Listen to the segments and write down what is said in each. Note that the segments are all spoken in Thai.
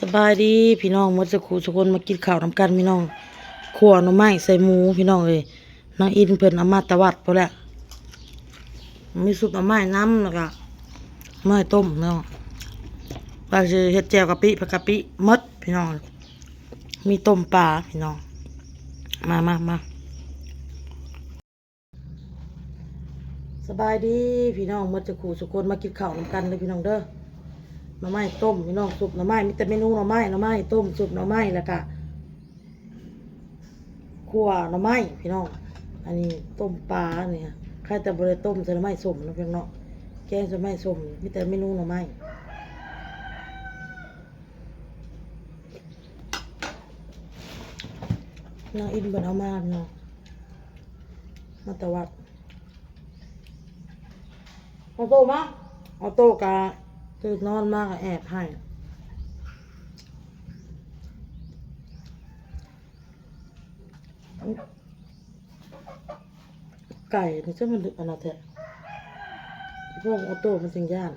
สบายดีพี่น้องมดสักครู่ทุกคนมากินข้าวน้ำกันพี่น้องขัวหน่อไม้ใส่หมูพี่น้องเลยนางอินเพิ่นอามาตะวัดพอแล้วมีซุปหน่อไม้น้ำแล้วก็หน่อไม้ต้มพี่น้องว่าจะเฮ็ดแจ่วกะปิผักกะปิมดพี่น้อง มีต้มปลาพี่น้อง มามามาสบายดีพี่น้องมดสักครู่ทุกคนมากินข้าวน้ำกันเลยพี่น้องเด้อ หน่อไม้ต้มพี่น้องสุปหน่อไม้มีแต่เมนูหน่อไม้หน่อไม้ต้มสุปหน่อไม้แล้วก็ขั่วหน่อไม้พี่น้อง อันนี้ต้มปลาเนี่ยใครแต่บริต้มใส่หน่อไม้ส้มนะพี่น้องแกงใส่หน่อไม้ส้มมีแต่เมนูหน่อไม้นางอินบินเอามาพี่น้องมาตะวัดเอาโตมาเอาโตกะ ตื่นนอนมากแอบให้ไก่นี่จะมันดึกอันนั้นแท้พวกออโต้มันสิงย่าน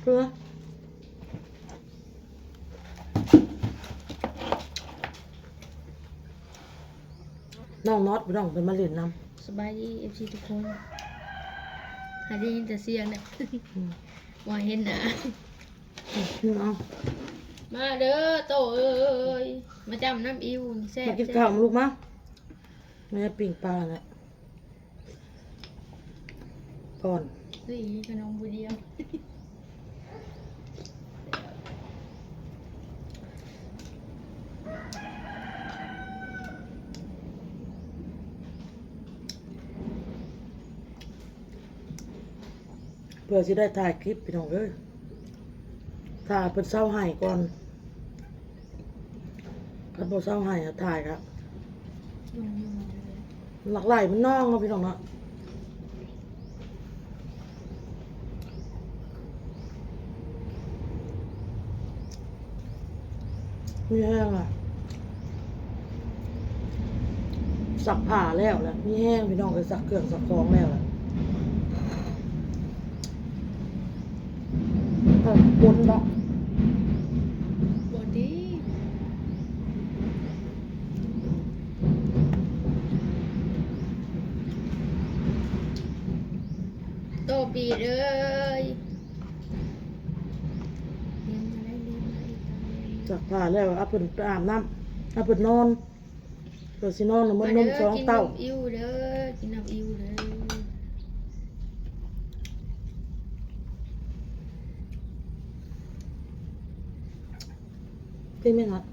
เพื่อน้องน็อตพี่น้องเป็นมาเล่นน้ส บายดีเอฟซีทุกคนหาได้ยินแต่เสียงเนี่ยำอืมว่าเห็นนะนี่เอามาเด้อโตเอ้ยมาจำน้ำอิวนี่แซ่บมากินข้าวมาลูกมาแม่ปิ้งปลาแหละก่อนเฮ้ยขนมบุเดียว พื่อจะได้ถ่ายคลิปพี่น้องเอ้ยถ่ายเป็นเศร้าหายก่อนคันบ่เศร้าหายอะถ่ายครับหลักไหลมันน้องเนาะพี่น้องเนาะมีแห้งอะ สักผ่าแล้วแหละมีแห้งพี่น้องไปสักเครื่องสักของแล้วแหละ เออปนเนาะบอดีโตปีดเอ้ยเลี้ยงมาได้เลี้ยงมาอีกตามเลี้ยงสักผ่าแล้วเอาเพิ่นไปอาบน้ำเอาเพิ่นนอนเพิ่นสินอนน่ะมันนมสองเต้ากินน้ำอิวเด้อกินน้ำอิวเด้อ พี่ไม่นัด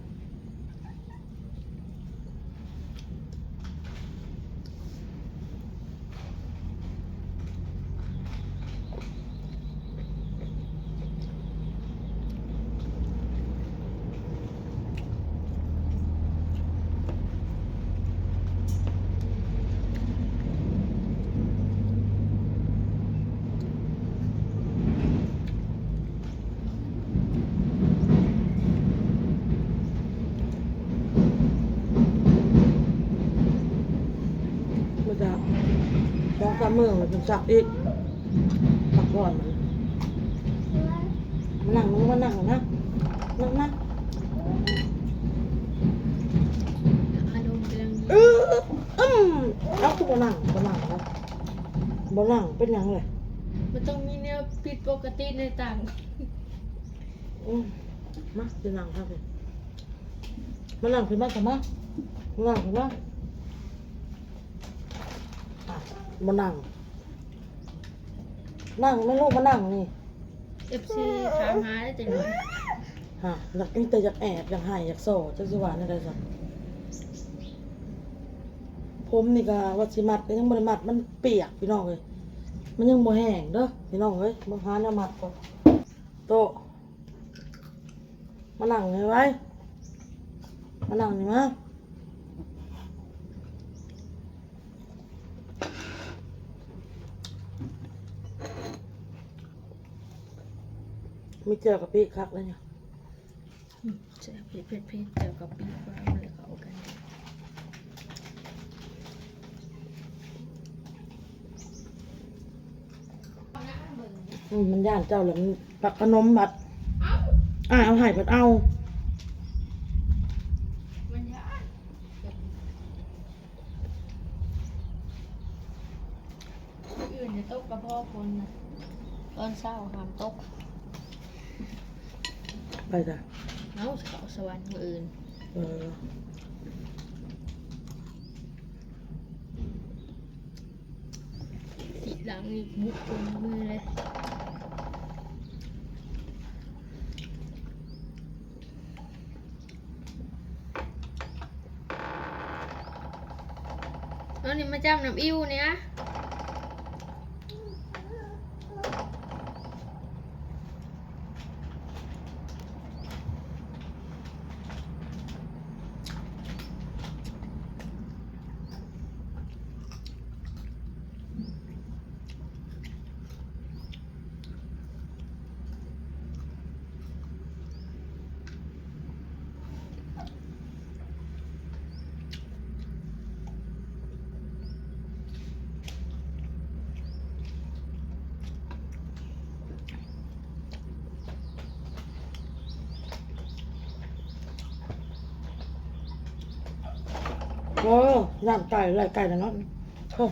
มันจะสอง สามมือมันเป็นสักอีกพักผ่อนมันนั่งลงมานั่งนะนั่งนะอารมณ์กำลังดีเอออืมเอาคือบ่นั่งบ่นั่งนะบ่นั่งเป็นหยังเลยมันต้องมีแนวผิดปกติในต่างอืมมาจะนั่งครับพี่มานั่งขึ้นมาสิมามานั่งขึ้นมาอะมานั่ง นั่งไม่ลูกมานั่งนี่เอฟซีถามหาได้แต่หน่อยฮะอยากมีแต่อยากแอบอยากหายอยากโซ่จังสิว่านี่ได้สักผมนี่ก็ว่าสิมัดก็ยังบ่ได้มัดมันเปียกพี่น้องเอ้ยมันยังบ่แห้งเด้อพี่น้องเอ้ยบ่หาแนวมัดก่อนโตะมานั่งไงไว้มานั่งนี่มา มีเจอกับพี่คักแล้วเนี่ยเสียเผ็ดเผ็ดเผ็ดเกี่ยวกับปีกว่ามันเลยเข้ากันนะเบิ่งอืมมันย่านเจ้าแล้วมันปักขนมบัดอ่าเอาใหายบัดเอา มันยากอื่นจะตกกระเพาะคนนะตอนเช้าห้ามตก ไปจ้ะเอ้าเขาสวรรค์มืออื่นเออสีหลังอีกบุกคนมือเลยเอานี่มาจำน้ำอิ่วเนี่ย โอ้ย่างไก่ไล่ไก่แล้วเนาะโอ้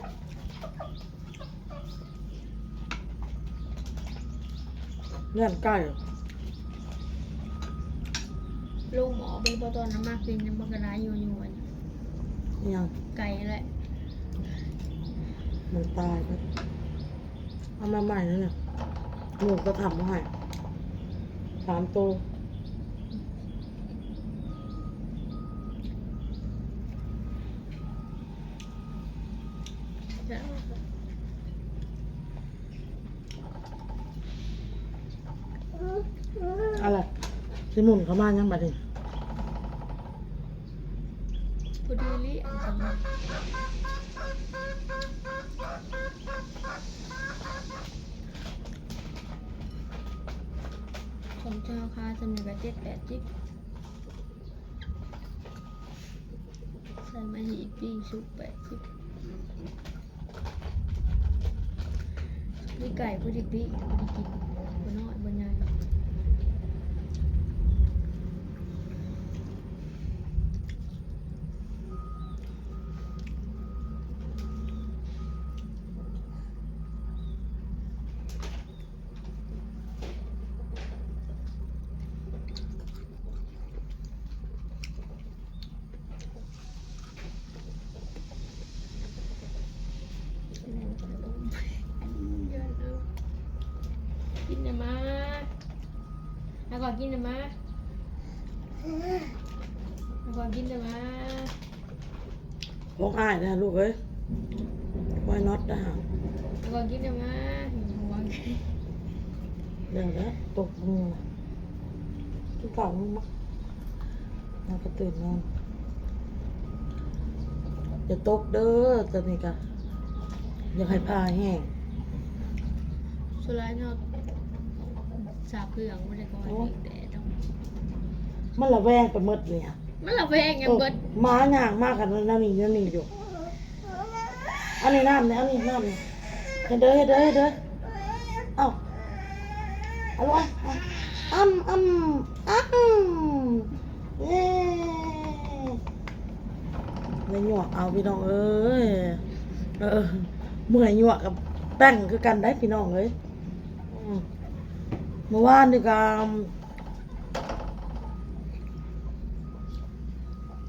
ย่างไก่ลูกหมอเป็นพอตอนน้ำมากกินน้ำมันกระไรอยู่อยู่อันยังไก่แหละมันตายไปเอามาใหม่แล้วเนี่ยหนูก็ทำมาให้สามตัว จะ อะไรสิหมุ นเขามายังบัดนี้พอดีลิอันสำคัญของเจ้าค่ะจะมีแบบเจ็ดแปดจิ๊บใส่มาหีปีชุบแปดจิ๊บนี่ไก่พอดีปีพอดีกินอยบนใหญ่ กินนะมาแล้วก็กินนะมาแล้วก็กินนะมาพกอ้ายนะลูกเอ้ยไว้น็อตนะฮะแล้วก็กินนะมาหัวเดี๋ยวนะตกมือทุกเก่ามึงมั้งนอนก็ตื่นนอนอย่าตกเด้อตอนนี้กันอยากให้ผ้าแห้งสุดท้ายเนาะ สาบเพื่องไม่ได้ก่อนอีกแต่ต้องมันระแวงไปหมดเลยอะมันละแวงยังเบิดม้าย่างมากกันนั่นนี่นั่นนี่อยู่อันนี้น้ำเนี่ยอันนี้น้ำเนี่ยเฮ็ดเด้อเฮ็ดเด้อเฮ็ดเด้อเอ้าเอาลงมาอ้ำอ้ำอ้ำเย้เลยหยวกเอาพี่น้องเอ้ยเออเมื่อยหยวกกับแป้งคือกันได้พี่น้องเอ้ยอืม เมื่อวานนี่ก็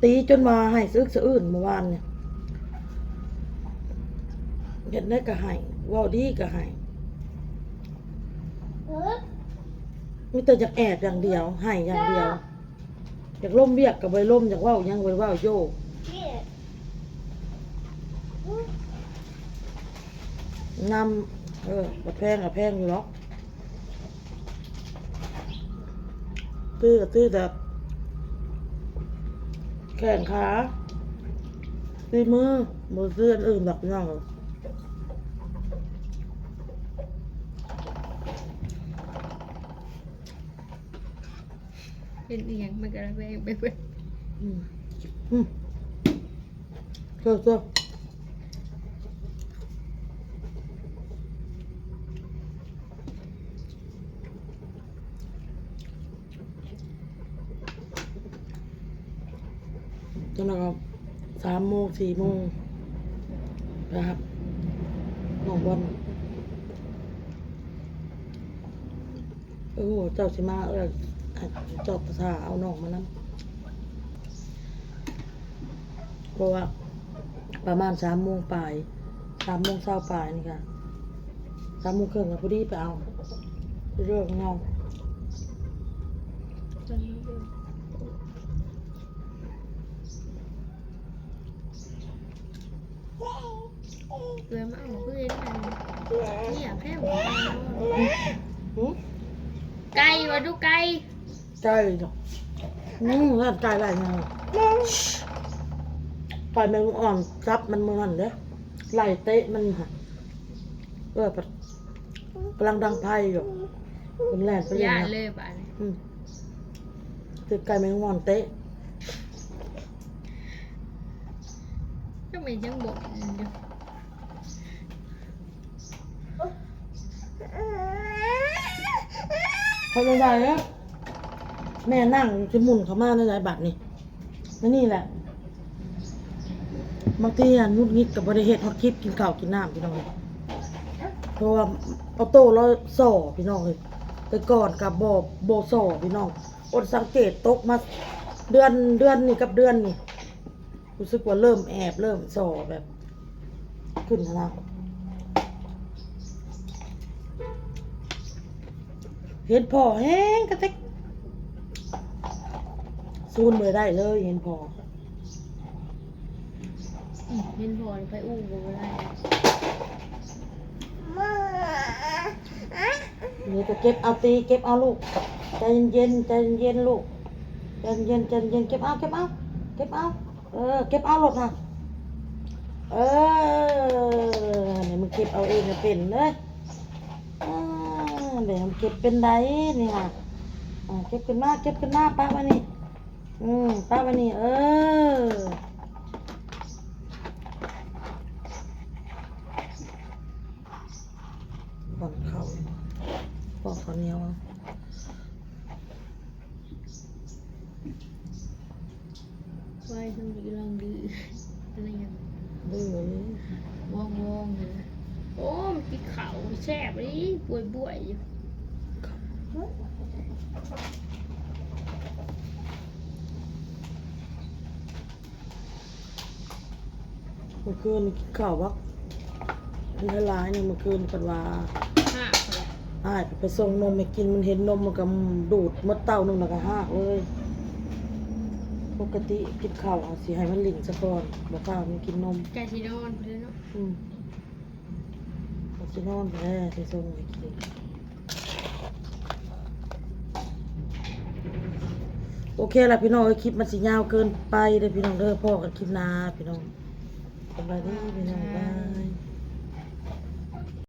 ตีจนมาให้ซึกสะอื้นเมื่อวานเนี่ยเห็นได้ก็ให้ว่าดีก็ให้มีแต่จากแอบอย่างเดียวให้อย่างเดียวอยากล่มเบียกกับใบล่มอยากว่าหยังใบว่าโยกนำเออกับแพงกับแพงอยู่หรอก ตื้อกับตื้อแต่แข่งขาตีมือมือเสื้ออนอื่นแบบนี้หรอกเป็นเอียงมันก็ละแวงไปเบิดอืมอืมเจ้าเจ้า จนนะครับสามโมงสี่โมงนะครับน้องบอลโอ้โหเจ้าสิมาเออจอบภาษาเอาน้องมานํเพราะว่าประมาณสามโมงปลายสามโมงเช้าปลายนี่ค่ะสามโมงครึ่งก็พอดีไปเอาเรื่องเงา จนมา เบิ่งเกลือมาเอาเพื่อนอันนี่อยากแค่หมูปลาหืมไก่มาดูไก่ไก่เนาะอืมแล้วไก่อะไรเงาปล่อยแมงมุมอ่อนจับมันมือหันเด้อไล่เตะมันค่ะเออปะกำลังดังไพ่อยู่เป็นแลนไปเล่นย่านะเลยป่ะนี่อืมตึกไก่แมงมุมอ่อนเตะ ไม่ยังบอกอยู่พอไม่ได้แล้วแม่นั่งจะหมุนเขามาในหลายบัตรนี่นั่นนี่แหละบางทีอะนุดนิดกับบริเหตุฮอตคลิปกินข้าวกินน้ำพี่น้องเลยเพราะว่าออโต้เราส่อพี่น้องเลยแต่ก่อนกับโบโบส่อพี่น้องอดสังเกตตกมาเดือนเดือนนี่กับเดือนนี่ รู้สึกว่าเริ่มแอบเริ่มส่อแบบขึ้นนะเห็นพ่อแห้งกระเตกซูนเลยได้เลยเห็นพ่อเห็นพอไปอู้บ่ได้นี่ก็เก็บเอาตีเก็บเอาลูกใจเย็นใจเย็นลูกใจเย็นใจเย็นเก็บเอาเก็บเอาเก็บเอา เออ เก็บเอาหรอกนะเออเนี่ยมันเก็บเอาเองน่ะเป็นเลยอ่าเดี๋ยวมันเก็บเป็นไดนี่ค่ะเก็บขึ้นมาเก็บขึ้นมาป้ามานี่ อืมป้ามานี่ เออก่อนเขาปอกข้าวเหนียวเอา ไว้ทำดีลองดีอะไรอย่าง ดื้อเลย ว่องว่องเลยโอ้มันกินเขาแซ่ บเลยบวยบวยอยู่เมื่อคืนนี่กินข้าววักมันละลายเนี่ยเมื่อคืนกันว่าห้าคนละอ้ายไปส่งนมไปกินมันเห็นนมมันก็ดูดมดเต้านมแล้วก็หากเลยปกติกินข้าวเอาสิให้มันหลิ่งซะก่อนบ่ข้าวมันกินนมแกที่นอนไปเลยเนาะ อืมก็ สินอนแล้วสิส่งให้กินโอเคละพี่น้องเอ้ยคลิปมันสิยาวเกินไปเด้อพี่น้องเด้อพ่อกันคลิปหน้าพี่น้องสบายดีพี่น้องบาย